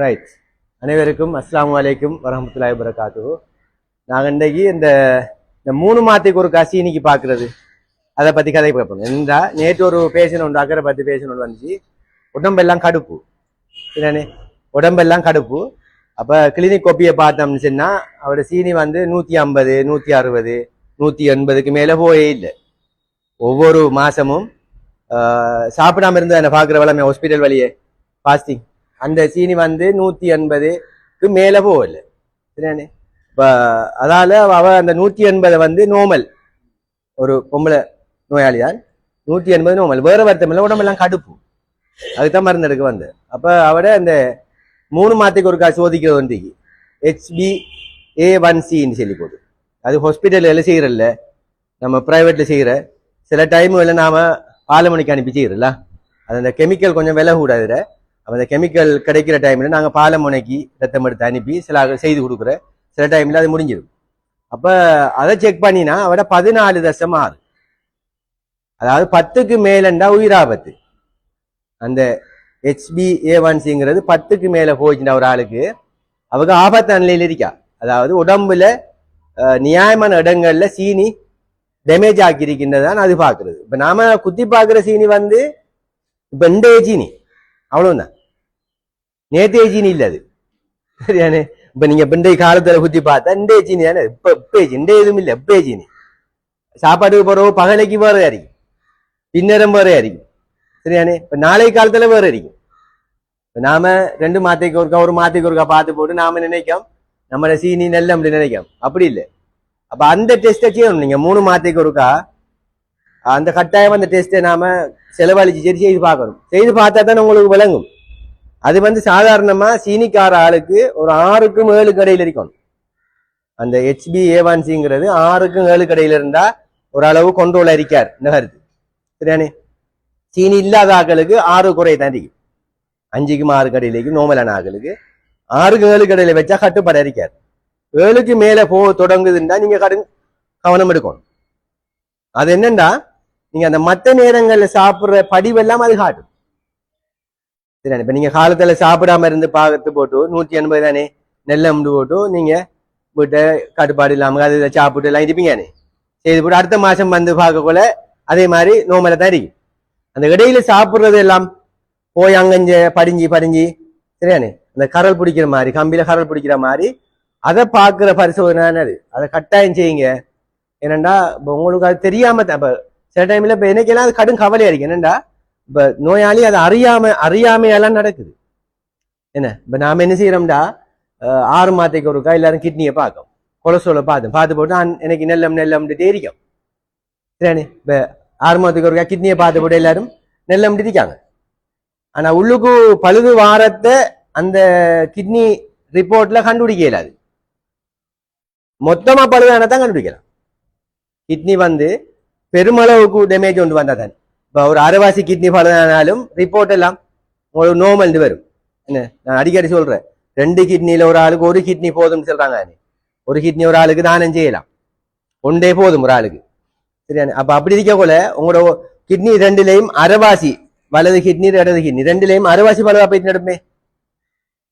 Right அனைவருக்கும் அஸ்லாம் அலைக்கும் வரஹமத்துல்லாஹி வரகாத்துஹு நாங்கள் இன்றைக்கு இந்த இந்த மூணு மாதத்துக்கு ஒரு கசி இன்னைக்கு பார்க்கறது அதை பற்றி கதை பார்ப்போம் என்னடா நேற்று ஒரு பேஷன் உண்டு அக்கறை பற்றி பேஷன் ஒன்று வந்துச்சு. உடம்பெல்லாம் கடுப்பு. சரிதானே உடம்பெல்லாம் கடுப்பு. அப்போ கிளினிக் கொப்பியை பார்த்தோம்னு சொன்னால் அவரோட சீனி வந்து நூற்றி ஐம்பது நூற்றி அறுபது நூற்றி எண்பதுக்கு மேலே போயே இல்லை. ஒவ்வொரு மாதமும் சாப்பிடாம இருந்து என்ன? பார்க்குற வளமே ஹாஸ்பிட்டல் வழியே. ஃபாஸ்டிங் அந்த சீனி வந்து நூற்றி எண்பதுக்கு மேலே போகல. சரியானே இப்போ அதால அவ அந்த நூற்றி எண்பதை வந்து நோமல் ஒரு பொம்பளை நோயாளியால் நூற்றி எண்பது நோமல் வேற வருத்தம் இல்லை உடம்பெல்லாம் கடுப்பு. அதுதான் மருந்து எடுக்க வந்து அப்போ அவட அந்த மூணு மாதத்துக்கு ஒருக்கா சோதிக்கிறது வந்து ஹெச்பி ஏ ஒன் சின்னு சொல்லி போடு அது ஹாஸ்பிட்டலில் செய்கிறல்ல நம்ம ப்ரைவேட்டில் செய்கிற சில டைம்களில் நாம பாலமணிக்கு அனுப்பி செய்கிறல்ல அது அந்த கெமிக்கல் கொஞ்சம் விலை கூட அப்போ அந்த கெமிக்கல் கிடைக்கிற டைமில் நாங்கள் பாலமுனைக்கு ரத்தம் எடுத்து அனுப்பி சில செய்து கொடுக்குற சில டைமில் அது முடிஞ்சிடும். அப்போ அதை செக் பண்ணினா அவட பதினாலு தசம் ஆறு. அதாவது பத்துக்கு மேலண்டா உயிராபத்து. அந்த ஹெச்பி ஏ ஒன்சிங்கிறது பத்துக்கு மேலே போச்சுன்னா ஒரு ஆளுக்கு. அவங்க ஆபத்து நிலையில் இருக்கா? அதாவது உடம்புல நியாயமான இடங்கள்ல சீனி டேமேஜ் ஆக்கியிருக்கின்றதான் அது பார்க்குறது. இப்போ நாம குத்தி பார்க்குற சீனி வந்து இப்போ இந்த சீனி. அவ்வளோதான் நேத்தே சீனி இல்ல அது. சரியானே? இப்ப நீங்க பிண்டை காலத்துல குத்தி பார்த்தா இந்த சீனி தானே? இப்ப இப்பே இந்த எதுவும் இல்ல இப்பே சீனி சாப்பாட்டுக்கு போறவோ பகலைக்கு வேற அரிக்கும் பின்னரம் வேற அரிக்கும் சரியானே? இப்ப நாளை காலத்துல வேற அரிக்கும் இப்ப நாம ரெண்டு மாத்தைக்கு ஒருக்கா ஒரு மாத்தைக்கு ஒருக்கா பார்த்து போட்டு நாம நினைக்கோம். நம்மள சீனி நெல்ல அப்படி நினைக்கோம். அப்படி இல்லை. அப்ப அந்த டெஸ்ட்டை செய்யணும் நீங்க மூணு மாத்தைக்கு ஒருக்கா அந்த கட்டாயம் அந்த டெஸ்ட்டை நாம செலவழிச்சு சரி செய்து பார்க்கணும். செய்து பார்த்தா தான் உங்களுக்கு விளங்கும். அது வந்து சாதாரணமா சீனிக்கார ஆளுக்கு ஒரு ஆறுக்கும் ஏழு கடையில் இருக்கணும். அந்த ஹெச்பி ஏவான்சிங்கிறது ஆறுக்கும் ஏழு கடையில் இருந்தா ஓரளவு கொண்டோல இருக்கார். நகருது சரியானே சீனி இல்லாத ஆக்களுக்கு ஆறு குறை தான் இருக்கு அஞ்சுக்கும் ஆறு கடையிலேக்கு நோமலான ஆக்களுக்கு ஆறுக்கு ஏழு கடையில வச்சா கட்டுப்பாடு இருக்கார். ஏழுக்கு மேல போ தொடங்குதுன்னா நீங்க கடன் கவனம் எடுக்கணும். அது என்னண்டா? நீங்க அந்த மற்ற நேரங்கள்ல சாப்பிடுற படிவெல்லாம் அது காட்டும். சரி இப்ப நீங்க காலத்துல சாப்பிடாம இருந்து பார்த்து போட்டு நூத்தி எண்பது தானே? நெல்லை முண்டு போட்டு நீங்க வீட்டை கட்டுப்பாடு இல்லாம அது இதை சாப்பிட்டு எல்லாம் இருப்பீங்கண்ணே செய்து போட்டு அடுத்த மாசம் வந்து பார்க்கக்குள்ள அதே மாதிரி நோமலை தான் இருக்கு. அந்த இடையில சாப்பிடுறது எல்லாம் போய் அங்கஞ்ச படிஞ்சு படிஞ்சு சரியானே அந்த கரல் பிடிக்கிற மாதிரி கம்பியில கரல் பிடிக்கிற மாதிரி அதை பார்க்குற பரிசோதனை தானே அது. அதை கட்டாயம் செய்யுங்க. என்னண்டா இப்போ உங்களுக்கு அது தெரியாம இப்போ சில டைம்ல இப்ப எனக்கெல்லாம் அது கடும் கவலையா இருக்கு. என்னண்டா இப்ப நோயாளி அதை அறியாம அறியாமையெல்லாம் நடக்குது. என்ன? இப்ப நாம என்ன செய்யறோம்டா ஆறு மாத்தைக்கு ஒருக்கா எல்லாரும் கிட்னியை பார்க்கும். கொலஸ்ட்ரோலை பார்த்து பார்த்து போட்டு எனக்கு நெல்லம் நெல்லம்ட்டு தெரியும் சரியானே? இப்ப ஆறு மாதத்துக்கு ஒருக்கா கிட்னியை பார்த்து போட்டு எல்லாரும் நெல்லம்ட்டு இருக்காங்க. ஆனா உள்ளுக்கு பழுது வாரத்தை அந்த கிட்னி ரிப்போர்ட்ல கண்டுபிடிக்க இயலாது. மொத்தமா பழுதானதான் கண்டுபிடிக்கலாம். கிட்னி வந்து பெருமளவுக்கு டேமேஜ் ஒன்று வந்தா தான் இப்போ ஒரு அரைவாசி கிட்னி பழுதானாலும் ரிப்போர்ட் எல்லாம் உங்களுக்கு நோமல் வரும் என்ன நான் அடிக்கடி சொல்றேன் ரெண்டு கிட்னில ஒரு ஆளுக்கு ஒரு கிட்னி போதும்னு சொல்றாங்க ஒரு கிட்னி ஒரு ஆளுக்கு தானம் செய்யலாம் ஒன்றே போதும் ஒரு ஆளுக்கு சரியான அப்ப அப்படி இருக்க போல உங்களோட கிட்னி ரெண்டுலையும் அரைவாசி வலது கிட்னி இடது கிட்னி ரெண்டுலையும் அரைவாசி பழுதா போயிட்டு நடப்பே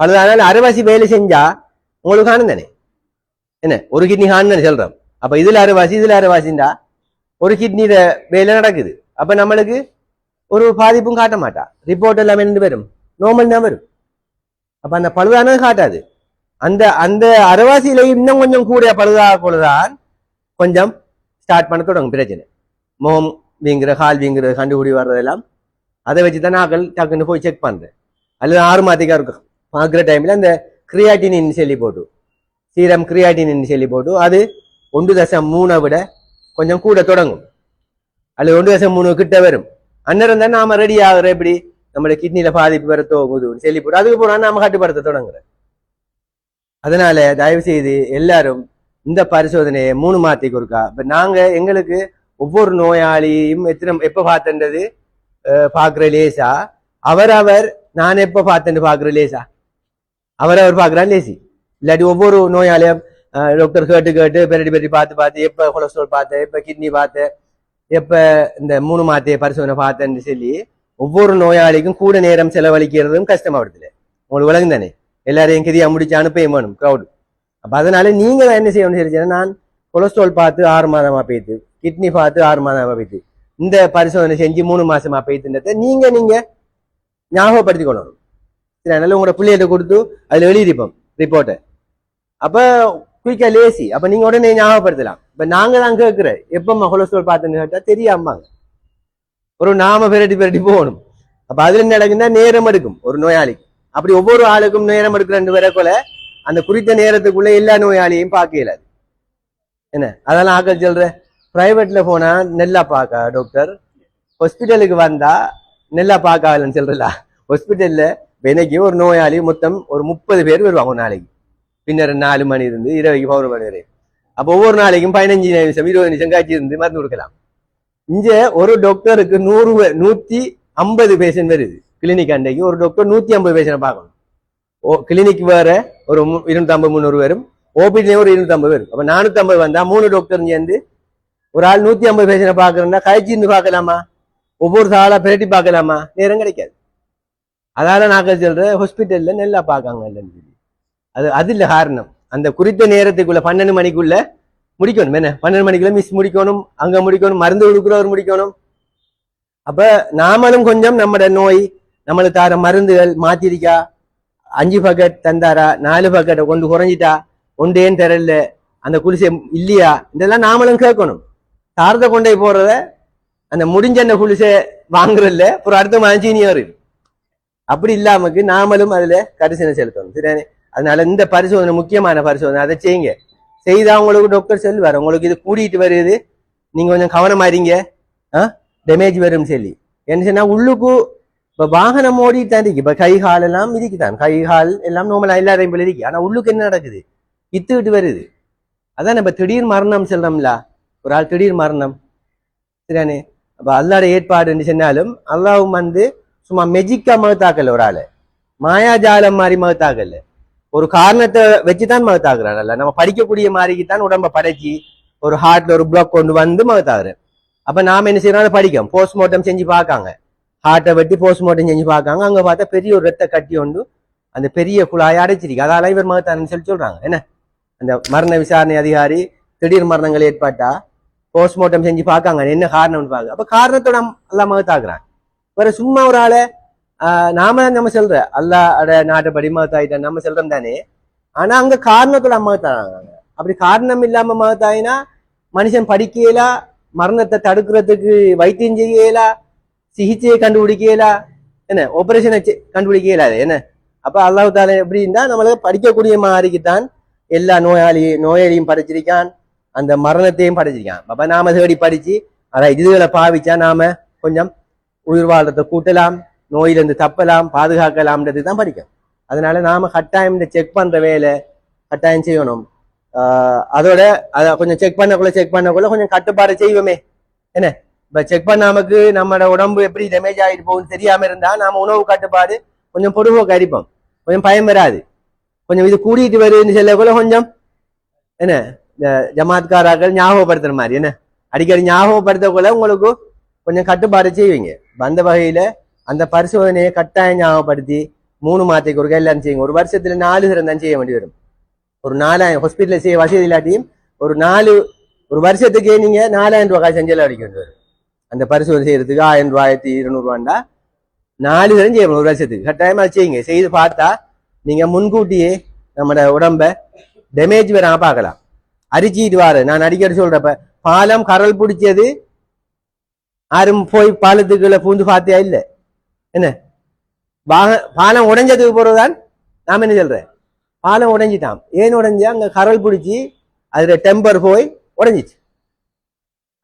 பழுதானாலும் அரைவாசி வேலை செஞ்சா உங்களுக்கு காணும் தானே என்ன ஒரு கிட்னி காணும் தானே சொல்றோம் அப்ப இதுல அரைவாசி இதுல அரைவாசின்றா ஒரு கிட்னியில வேலை நடக்குது அப்ப நம்மளுக்கு ஒரு பாதிப்பும் காட்ட மாட்டா. ரிப்போர்ட் எல்லாம் என்ன வரும். நார்மல் தான் வரும். அப்ப அந்த பழுதானது காட்டாது. அந்த அந்த அரைவாசியில இன்னும் கொஞ்சம் கூட பழுதா போலதான் கொஞ்சம் ஸ்டார்ட் பண்ண தொடங்கும். பிரச்சனை. முகம் வீங்குற கால் வீங்குற கண்டுபிடி வர்றதெல்லாம் அதை வச்சு தான் நாக்கள் டக்குன்னு போய் செக் பண்றேன் அல்லது ஆறு மாத்திக்கா இருக்கும் பார்க்குற டைம்ல அந்த கிரியாட்டினின் சொல்லி போட்டு. சீரம் கிரியாட்டினின் சொல்லி போட்டு அது ஒன்று தசம் மூணை விட கொஞ்சம் கூட தொடங்கும். அல்லது ஒன்று தசம் மூணு கிட்ட வரும். அந்நேரம் தான் நாம ரெடி ஆகுற எப்படி? நம்மளோட கிட்னில பாதிப்பு வர தோங்குதுன்னு சொல்லி போட்டு அதுக்கு போனா நாம கட்டுப்படுத்த தொடங்குறோம். அதனால தயவு செய்து எல்லாரும் இந்த பரிசோதனையை மூணு மாத்தி ஒருக்கா. இப்ப நாங்க எங்களுக்கு ஒவ்வொரு நோயாளியும் எத்தனை எப்ப பார்த்தன்றது? அஹ், லேசா லேசா? அவரவர் நான் எப்ப பார்த்தேன்னு பாக்குற லேசா? அவரவர் பாக்குறா லேசி. இல்லாட்டி ஒவ்வொரு நோயாளியும் டாக்டர் கேட்டு கேட்டு பெரடி பெரடி பார்த்து பார்த்து எப்ப கொலஸ்ட்ரால் பார்த்தேன் எப்ப கிட்னி பார்த்தேன் எப்ப இந்த மூணு மாத்திய பரிசோதனை பார்த்தேன்னு சொல்லி ஒவ்வொரு நோயாளிக்கும் கூட நேரம் செலவழிக்கிறதும் கஷ்டமாவடுதுல உங்களுக்கு உலகம் தானே? எல்லாரையும் கதியா முடிச்சு அனுப்பவே வேணும் க்ரௌடு அப்ப அதனால நீங்க என்ன செய்யணும்னு சொல்லி நான் கொலஸ்ட்ரால் பார்த்து ஆறு மாதமா போயிட்டு கிட்னி பார்த்து ஆறு மாதமா போயிட்டு இந்த பரிசோதனை செஞ்சு மூணு மாசமா போயிட்டுன்றத நீங்க நீங்க ஞாபகப்படுத்தி கொள்ளணும். சரி அதனால உங்களோட பிள்ளைகிட்ட கொடுத்து அதுல எழுதிருப்போம் ரிப்போர்ட்டை அப்ப குயிக்கா லேசி. அப்ப நீங்க உடனே ஞாபகப்படுத்தலாம். இப்ப நாங்க தான் கேட்கிற எப்ப கொலஸ்ட்ரால் பார்த்துன்னு கேட்டால் தெரியாமாங்க ஒரு நாம பெரட்டி பெரட்டி போகணும். அப்ப அதுல என்ன நடக்குன்னா நேரம் எடுக்கும். ஒரு நோயாளிக்கு. அப்படி ஒவ்வொரு ஆளுக்கும் நேரம் எடுக்கிற ரெண்டு பேரை போல அந்த குறித்த நேரத்துக்குள்ள எல்லா நோயாளியையும் பார்க்க இயலாது. என்ன? அதெல்லாம் ஆக்கள் சொல்ற? பிரைவேட்ல போனா நெல்லா பார்க்க டாக்டர் ஹாஸ்பிட்டலுக்கு வந்தா நெல்லா பார்க்கலன்னு சொல்றல? ஹாஸ்பிட்டல்ல எனக்கு ஒரு நோயாளி மொத்தம் ஒரு முப்பது பேர் வருவாங்க ஒரு நாளைக்கு. பின்னர் நாலு மணி இருந்து இரவைக்கு பவுர் மணி வரை அப்போ ஒவ்வொரு நாளைக்கும் பதினஞ்சு நிமிஷம் இருபது நிமிஷம் காய்ச்சி இருந்து மருந்து கொடுக்கலாம் இங்க ஒரு டாக்டருக்கு நூறு பே- நூத்தி ஐம்பது பேஷண்ட் வருது கிளினிக் அன்றைக்கு ஒரு டாக்டர் நூத்தி ஐம்பது பேஷண்ட் பார்க்கணும் ஓ கிளினிக் வேற ஒரு இருநூத்தம்பது முந்நூறு பேரும் ஓபிடிலையும் ஒரு இருநூத்தம்பது பேரும் அப்ப நானூத்தி ஐம்பது வந்தா மூணு டாக்டர் சேர்ந்து ஒரு ஆள் நூத்தி ஐம்பது பேஷண்ட் பாக்குறேன்னா கழிச்சு இருந்து பார்க்கலாமா ஒவ்வொரு சாலா பிரட்டி பார்க்கலாமா நேரம் கிடைக்காது அதால நான் சொல்றேன் ஹாஸ்பிட்டல்ல நல்லா பார்க்காங்க இல்லைன்னு சொல்லி அது அது இல்லை காரணம். அந்த குறித்த நேரத்துக்குள்ள பன்னெண்டு மணிக்குள்ள முடிக்கணும். என்ன? பன்னெண்டு மணிக்குள்ள மிஸ் முடிக்கணும். அங்க முடிக்கணும். மருந்து கொடுக்குறவர் முடிக்கணும். அப்ப நாமளும் கொஞ்சம் நம்மட நோய் நம்மளுக்கு தர மருந்துகள் மாத்திருக்கா அஞ்சு பக்கெட் தந்தாரா நாலு பக்கெட்டை கொண்டு குறைஞ்சிட்டா ஒன்றேன்னு தெரியல அந்த குளிசை இல்லையா? இதெல்லாம் நாமளும் கேட்கணும். தாரத்தை கொண்டே போறத அந்த முடிஞ்ச அந்த குளிசை வாங்குறதுல அப்புறம் அடுத்த மாஞ்சீனியும் அப்படி இல்லாமக்கு நாமளும் அதுல கரிசனை செலுத்தணும். சரியானே அதனால இந்த பரிசோதனை முக்கியமான பரிசோதனை அதை செய்யுங்க. செய்தா உங்களுக்கு டாக்டர் சொல்லுவார் உங்களுக்கு இது கூடிட்டு வருது. நீங்க கொஞ்சம் கவனமா இருங்க. டேமேஜ் வரும் சொல்லி. என்ன சொன்னா உள்ளுக்கு இப்ப வாகனம் ஓடிட்டு தான் இருக்கு. இப்ப கை கால் எல்லாம் இருக்குதான் கை கால் எல்லாம் நோமலா எல்லாரையும் போல இருக்கு. ஆனா உள்ளுக்கு என்ன நடக்குது? இத்துக்கிட்டு வருது. அதான் நம்ம திடீர் மரணம் சொல்றோம்ல. ஒரு ஆள் திடீர் மரணம். சரியானே அப்ப அல்லாட ஏற்பாடுன்னு சொன்னாலும் அல்லாவும் வந்து சும்மா மெஜிக்கா மகத்தாக்கல ஒரு ஆளு. மாயாஜாலம் மாதிரி மகத்தாக்கல. ஒரு காரணத்தை வச்சுதான் மகத்தாகிறான் அல்ல. நம்ம படிக்கக்கூடிய மாதிரிக்கு தான் உடம்ப படைச்சி ஒரு ஹார்ட்ல ஒரு பிளாக் கொண்டு வந்து மகத்தாக்குற அப்ப நாம என்ன செய்யறோம்? அதை படிக்கும் போஸ்ட்மார்ட்டம் செஞ்சு பார்க்காங்க. ஹார்ட்டை வெட்டி போஸ்ட்மார்ட்டம் செஞ்சு பார்க்காங்க. அங்க பார்த்தா பெரிய ஒரு ரத்த கட்டி ஒன்று அந்த பெரிய குழாயை அடைச்சிருக்கு. அதால இவர் மகத்தாருன்னு சொல்லி சொல்றாங்க. என்ன? அந்த மரண விசாரணை அதிகாரி திடீர் மரணங்கள் ஏற்பட்டா போஸ்ட்மார்ட்டம் செஞ்சு பார்க்காங்க. என்ன காரணம்னு பார்க்க. அப்ப காரணத்தோட எல்லாம் மகத்தாக்குறாங்க வேற சும்மா ஒரு ஆளை ஆஹ் நாம நம்ம சொல்ற? அல்லாட நாட்டுப்படி மகத்தாயிட்ட நம்ம சொல்றோம் தானே? ஆனா அங்க காரணத்தோட மகத்தாங்க அப்படி காரணம் இல்லாம மகத்தாயினா மனுஷன் படிக்கலா மரணத்தை தடுக்கிறதுக்கு வைத்தியம் செய்யலா சிகிச்சையை கண்டுபிடிக்கலா என்ன ஆபரேஷனை கண்டுபிடிக்க என்ன? அப்ப அல்லாஹ் தாலா எப்படி இருந்தா நம்மளுக்கு படிக்கக்கூடிய மாதிரிக்கு தான் எல்லா நோயாளி நோயாளியும் படிச்சிருக்கான் அந்த மரணத்தையும் படிச்சிருக்கான். அப்ப நாம தேடி படிச்சு அதான் இதுகளை பாவிச்சா நாம கொஞ்சம் உயிர் வாழ்றதை கூட்டலாம். நோயிலிருந்து தப்பலாம் பாதுகாக்கலாம்ன்றது தான் படிக்கும் அதனால நாம கட்டாயம் இந்த செக் பண்ற வேலை கட்டாயம் செய்யணும். அதோட அதை கொஞ்சம் செக் பண்ணக்குள்ள செக் பண்ணக்குள்ள கொஞ்சம் கட்டுப்பாடு செய்வோமே. என்ன? இப்ப செக் பண்ணாமக்கு நம்மளோட உடம்பு எப்படி டேமேஜ் ஆகிட்டு போகும்னு தெரியாம இருந்தா நாம உணவு கட்டுப்பாடு கொஞ்சம் பொடுவோக்கு அடிப்போம் கொஞ்சம் பயம் வராது. கொஞ்சம் இது கூடிட்டு வருதுன்னு சொல்லக்குள்ள கொஞ்சம் என்ன? இந்த ஜமாத்காராக்கள் ஞாபகப்படுத்துற மாதிரி என்ன? அடிக்கடி ஞாபகப்படுத்தக்குள்ள உங்களுக்கு கொஞ்சம் கட்டுப்பாடு செய்வீங்க. அந்த வகையில அந்த பரிசோதனையை கட்டாயம் ஞாபகப்படுத்தி மூணு மாதத்துக்கு ஒரு எல்லாம் செய்யுங்க. ஒரு வருஷத்துல நாலு தரம் தான் செய்ய வேண்டி வரும். ஒரு நாலாயிரம் ஹாஸ்பிட்டலில் செய்ய வசதி இல்லாட்டியும் ஒரு நாலு ஒரு வருஷத்துக்கே நீங்க நாலாயிரம் ரூபாய் காசு செஞ்சல அடிக்க வேண்டி வரும். அந்த பரிசோதனை செய்யறதுக்கு ஆயிரம் ரூபாயிரத்தி இருநூறுவாண்டா நாலு தரம் செய்யணும் ஒரு வருஷத்துக்கு. கட்டாயமா செய்யுங்க. செய்து பார்த்தா நீங்க முன்கூட்டியே நம்மட உடம்ப டேமேஜ் வராம பார்க்கலாம். அரிச்சிட்டு வாரு. நான் அடிக்கடி சொல்றப்ப பாலம் கரல் பிடிச்சது யாரும் போய் பாலத்துக்குள்ள பூந்து பார்த்தியா இல்லை? என்ன? வாக பாலம் உடைஞ்சதுக்கு பிறகுதான் நாம என்ன சொல்றேன் பாலம் உடைஞ்சிட்டான் ஏன் உடைஞ்சு? அங்கே கரல் பிடிச்சி அதுல டெம்பர் போய் உடைஞ்சிச்சு.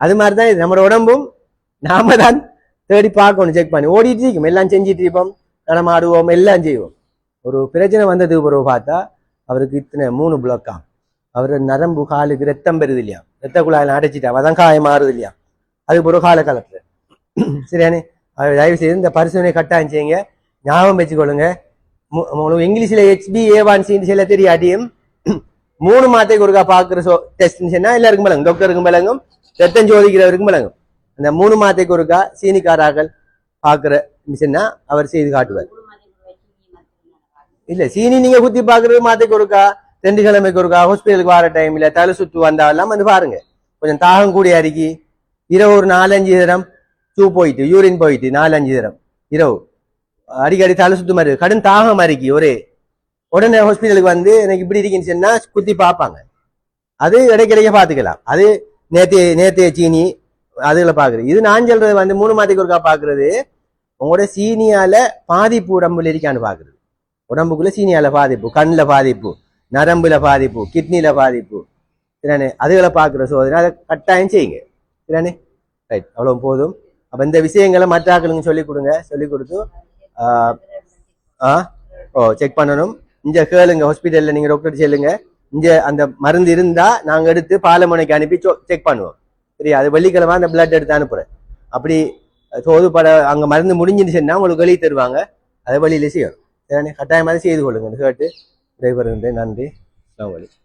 அது மாதிரிதான் இது. நம்ம உடம்பும் நாம தான் தேடி பார்க்கணும் செக் பண்ணி. ஓடிட்டு இருக்கும். எல்லாம் செஞ்சிட்டு இருப்போம் நடமாடுவோம். எல்லாம் செய்வோம். ஒரு பிரச்சனை வந்ததுக்கு பிறகு பார்த்தா அவருக்கு இத்தனை மூணு பிளாக்கா அவர் நரம்பு காலுக்கு ரத்தம் பெறுது இல்லையா? ரத்த குழாயில் அடைச்சிட்டா அதான் காயம் மாறுது இல்லையா? அது பிறகு கால காலத்துல சரியானே? தயவு செய்து இந்த பரிசோதனை கட்டாயம் செய்யுங்க. ஞாபகம் வச்சுக்கொள்ளுங்க. உங்களுக்கு இங்கிலீஷில் இங்கிலீஷ்ல ஹெச்பி ஏ ஒன் சின்னு சில தெரியாட்டியும் மூணு மாதத்துக்கு ஒருக்கா பாக்குற சோ டெஸ்ட்னு சொன்னா எல்லாருக்கும் விளங்கும். டாக்டருக்கும் விளங்கும் ரத்தம் சோதிக்கிறவருக்கும் விளங்கும். அந்த மூணு மாதத்துக்கு ஒருக்கா சீனிக்காராக்கள் பார்க்குற சொன்னா அவர் செய்து காட்டுவார். இல்ல சீனி நீங்க குத்தி பாக்குறது மாத்தை ஒருக்கா ரெண்டு கிழமைக்கு ஒருக்கா ஹாஸ்பிட்டலுக்கு வர டைம்ல தலை சுத்து வந்தாலாம் வந்து பாருங்க. கொஞ்சம் தாகம் கூடிய அரிக்கி இரவு ஒரு நாலஞ்சு தரம் ஷூ போயிட்டு யூரின் போயிட்டு நாலஞ்சு தரம் இரவு அடிக்கடி தலை சுத்து மாதிரி கடும் தாகம் அரிக்கி ஒரே உடனே ஹாஸ்பிட்டலுக்கு வந்து எனக்கு இப்படி இருக்குன்னு சொன்னா குத்தி பார்ப்பாங்க அது இடைக்கிடையே பார்த்துக்கலாம் அது நேத்தே நேத்தே சீனி அதுல பாக்குறது இது நான் சொல்றது வந்து மூணு மாதத்துக்கு ஒருக்கா பாக்குறது உங்களோட சீனியால பாதிப்பு உடம்புல இருக்கான்னு பாக்குறது உடம்புக்குள்ள சீனியால பாதிப்பு கண்ணில் பாதிப்பு நரம்புல பாதிப்பு கிட்னில பாதிப்பு சரிண்ணே அதுகளை பாக்குற சோதனை அதை கட்டாயம் செய்யுங்க சரிண்ணே ரைட் அவ்வளவு போதும் அப்ப இந்த விஷயங்களை மற்ற ஆக்களுங்க சொல்லி கொடுங்க. சொல்லி கொடுத்து ஆ ஓ செக் பண்ணணும். இங்க கேளுங்க ஹாஸ்பிட்டல்ல நீங்க டாக்டர் செல்லுங்க. இங்க அந்த மருந்து இருந்தா நாங்க எடுத்து பாலமுனைக்கு அனுப்பி செக் பண்ணுவோம். சரியா? அது வெள்ளிக்கிழமை அந்த பிளட் எடுத்து அனுப்புறேன். அப்படி தோதுப்பட அங்க மருந்து முடிஞ்சிருச்சுன்னா உங்களுக்கு வெளியே தருவாங்க. அதை வழியில செய்யணும். கட்டாயமாக செய்து கொள்ளுங்க. கேட்டு டிரைவர் நன்றி. அஸ்ஸலாமு அலைக்கும்.